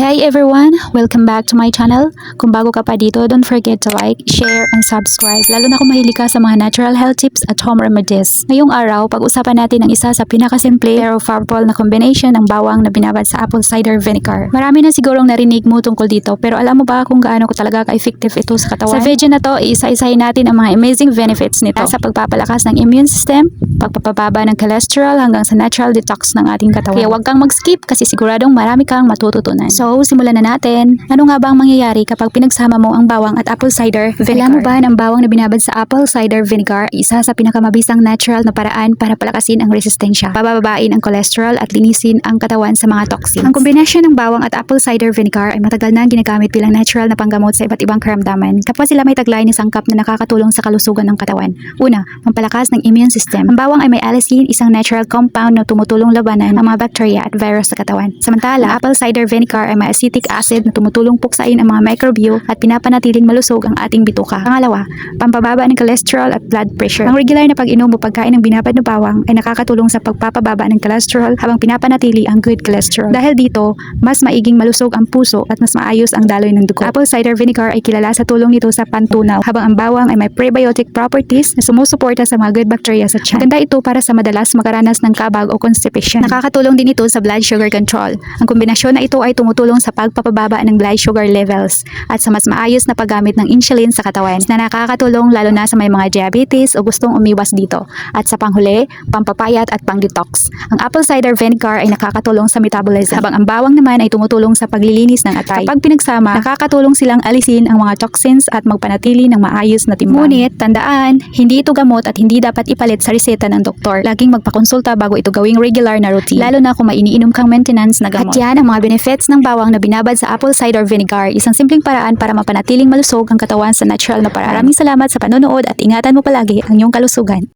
Hey everyone! Welcome back to my channel. Kung bago ka pa dito, don't forget to like, share, and subscribe. Lalo na kung mahilig ka sa mga natural health tips at home remedies. Ngayong araw, pag-usapan natin ang isa sa pinakasimple pero powerful na combination ng bawang na binabad sa apple cider vinegar. Marami na sigurong narinig mo tungkol dito pero alam mo ba kung gaano ko talaga ka-effective ito sa katawan? Sa video na to, isa-isahin natin ang mga amazing benefits nito sa pagpapalakas ng immune system, pagpapababa ng cholesterol hanggang sa natural detox ng ating katawan. Kaya huwag kang mag-skip kasi siguradong marami kang matututunan. So, simulan na natin. Ano nga ba ang mangyayari kapag pinagsama mo ang bawang at apple cider vinegar? Alam mo ba na ang bawang na binabad sa apple cider vinegar isa sa pinakamabisang natural na paraan para palakasin ang resistensya, pabababain ang cholesterol at linisin ang katawan sa mga toxins. Ang kombinasyon ng bawang at apple cider vinegar ay matagal na ginagamit bilang natural na panggamot sa iba't ibang karamdaman kapag sila may taglay ni sangkap na nakakatulong sa kalusugan ng katawan. Una, pampalakas ng immune system. Ang bawang ay may allicin, isang natural compound na tumutulong labanan ang mga bacteria at virus sa katawan. Samantala, apple cider vinegar ay may acetic acid na tumutulong puksain ang mga microbio at pinapanatiling malusog ang ating bituka. Pangalawa, pampababa ng cholesterol at blood pressure. Ang regular na pag-inom o pagkain ng binabad na bawang ay nakakatulong sa pagpapababa ng cholesterol habang pinapanatili ang good cholesterol. Dahil dito, mas maiging malusog ang puso at mas maayos ang daloy ng dugo. Apple cider vinegar ay kilala sa tulong nito sa pantunaw habang ang bawang ay may prebiotic properties na sumusuporta sa mga good bacteria sa tiyan. Ito para sa madalas makaranas ng kabag o constipation. Nakakatulong din ito sa blood sugar control. Ang kombinasyon na ito ay tumutulong sa pagpapababa ng blood sugar levels at sa mas maayos na paggamit ng insulin sa katawan na nakakatulong lalo na sa may mga diabetes o gustong umiwas dito. At sa panghuli, pampapayat at pang-detox. Ang apple cider vinegar ay nakakatulong sa metabolism habang ang bawang naman ay tumutulong sa paglilinis ng atay. Kapag pinagsama, nakakatulong silang alisin ang mga toxins at magpanatili ng maayos na timbang. Ngunit, tandaan, hindi ito gamot at hindi dapat ipalit sa reseta ng doktor. Laging magpakonsulta bago ito gawing regular na routine. Lalo na kung may iniinom kang maintenance na gamot. At yan ang mga benefits ng bawang na binabad sa apple cider vinegar. Isang simpleng paraan para mapanatiling malusog ang katawan sa natural na paraan. Maraming salamat sa panonood at ingatan mo palagi ang iyong kalusugan.